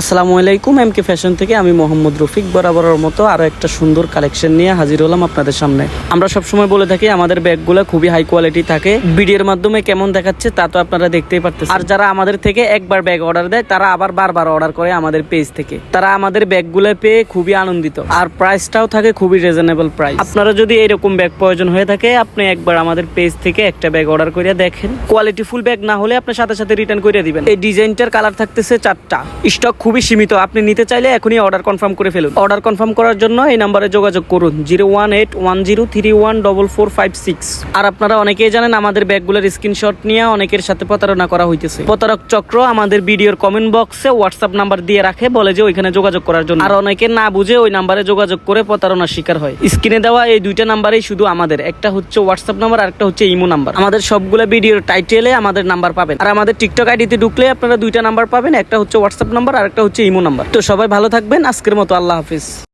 আসসালামু আলাইকুম M K fashion থেকে আমি মোহাম্মদ রফিক। বরাবরের মতো আরও একটা সুন্দর কালেকশন নিয়ে হাজির হলাম আপনাদের সামনে। আমরা সবসময় বলে থাকি, আমাদের ব্যাগগুলো খুবই হাই কোয়ালিটি থাকে। ভিডিওর মাধ্যমে কেমন দেখাচ্ছে তা তো আপনারা দেখতেই পারতেছেন। আর যারা আমাদের থেকে একবার ব্যাগ অর্ডার দেয়, তারা আবার বারবার অর্ডার করে আমাদের পেজ থেকে। তারা আমাদের ব্যাগগুলো পেয়ে খুবই আনন্দিত। আর প্রাইসটাও থাকে খুবই রিজনেবল প্রাইস আপনারা যদি এরকম ব্যাগ প্রয়োজন হয়ে থাকে, আপনি একবার আমাদের পেজ থেকে একটা ব্যাগ অর্ডার করে দেখেন। কোয়ালিটি ফুল ব্যাগ না হলে আপনি সাথে সাথে রিটার্ন করে দিবেন। এই ডিজাইনটার কালার থাকতেছে চারটা। স্টক খুবই সীমিত। আপনি নিতে চাইলে এখনই অর্ডার কনফার্ম করে ফেলুন। অর্ডার কনফার্ম করার জন্য এই নাম্বারে যোগাযোগ করুন, zero one eight one zero three one double four five six. আর আপনারা অনেকেই জানেন আমাদের ব্যাগগুলোর স্ক্রিনশট নিয়ে অনেকের সাথে প্রতারণা করা হইতেছে। প্রতারক চক্র আমাদের ভিডিওর কমেন্ট বক্সে হোয়াটসঅ্যাপ নাম্বার দিয়ে রাখে, বলে যে ওইখানে যোগাযোগ করার জন্য। আর অনেকে না বুঝে ওই নাম্বারে যোগাযোগ করে প্রতারণার শিকার হয়। স্ক্রিনে দেওয়া এই দুইটা নাম্বারেই শুধু আমাদের। একটা হচ্ছে হোয়াটসঅ্যাপ নাম্বার আর একটা হচ্ছে ইমো নাম্বার আমাদের সবগুলো ভিডিওর টাইটেলে আমাদের নাম্বার পাবেন। আর আমাদের টিকটক আইডিতে ঢুকলে আপনারা দুইটা নাম্বার পাবেন, একটা হচ্ছে হোয়াটসঅ্যাপ নাম্বার আর একটা হচ্ছে ইমো নাম্বার। তো সবাই ভালো থাকবেন আজকের মতো আল্লাহ হাফিজ।